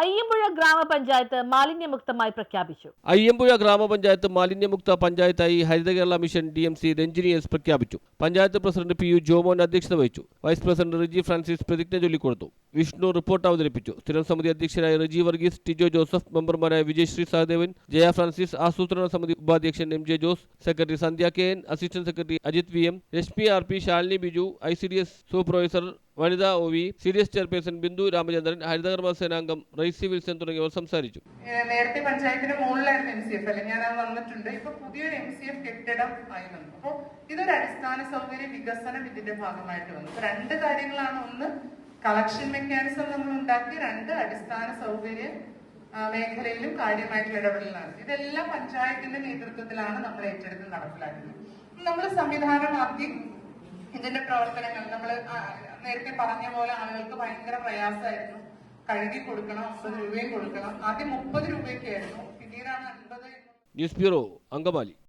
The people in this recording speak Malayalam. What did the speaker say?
അയ്യമ്പുഴ ഗ്രാമപഞ്ചായത്ത് മാലിന്യമുക്തമായി പ്രഖ്യാപിച്ചു. അയ്യമ്പുഴ ഗ്രാമപഞ്ചായത്ത് മാലിന്യമുക്ത പഞ്ചായത്തായി Haritha Kerala mission D M C Ranjini S പ്രഖ്യാപിച്ചു. Panchayat president P U Jomon അധ്യക്ഷത വഹിച്ചു. വൈസ് പ്രസിഡന്റ് റിജി ഫ്രാൻസിസ് പ്രതിജ്ഞ ചൊല്ലിക്കൊടുത്തു. വിഷ്ണു റിപ്പോർട്ട് അവതരിപ്പിച്ചു. സ്ഥിരം സമിതി അധ്യക്ഷനായ റിജി വർഗീസ് ടിജോ ജോസഫ് മെമ്പർമാരായ വിജയശ്രീ സഹദേവൻ ജയ ഫ്രാൻസിസ് ആസൂത്രണ സമിതി ഉപാധ്യക്ഷൻ M J Jose secretary Sandhya K N assistant secretary Ajith V M Reshmi R P Shalini Biju I C D S supervisor Vanitha O V സീരിയസ് ചെയർപേഴ്സൺ ബിന്ദു രാമചന്ദ്രൻ ഹരിതകർമ്മ സേനാംഗം റൈസി വിൽസൺ തുടങ്ങിയവർ സംസാരിച്ചു. നേരത്തെ പഞ്ചായത്തിന്റെ മുകളിലായിരുന്നു എം സി എഫ് അല്ലെ? ഞാൻ വന്നിട്ടുണ്ട്. ഇപ്പൊ പുതിയൊരു എം സി എഫ് കെട്ടിടം ആയി വന്നു. അപ്പൊ ഇതൊരു അടിസ്ഥാന സൗകര്യ വികസനം ഇതിന്റെ ഭാഗമായിട്ട് വന്നു. രണ്ട് കാര്യങ്ങളാണ്. ഒന്ന് കളക്ഷൻ മെക്കാനിസം നമ്മൾ ഉണ്ടാക്കി. രണ്ട് അടിസ്ഥാന സൗകര്യ മേഖലയിലും കാര്യമായിട്ടുള്ള ഇടപെടലാണ് ഇതെല്ലാം പഞ്ചായത്തിന്റെ നേതൃത്വത്തിലാണ് നമ്മൾ ഏറ്റെടുത്ത് നടപ്പിലാക്കുന്നത്. നമ്മൾ സംവിധാനമാക്കി ഇതിന്റെ പ്രവർത്തനങ്ങൾ നമ്മൾ നേരത്തെ പറഞ്ഞ പോലെ ആളുകൾക്ക് ഭയങ്കര പ്രയാസമായിരുന്നു. കഴുകി കൊടുക്കണം അമ്പത് രൂപയും കൊടുക്കണം. ആദ്യം മുപ്പത് രൂപയൊക്കെ ആയിരുന്നു പിന്നീടാണ് അൻപത് ന്യൂസ് ബ്യൂറോ അങ്കമാലി.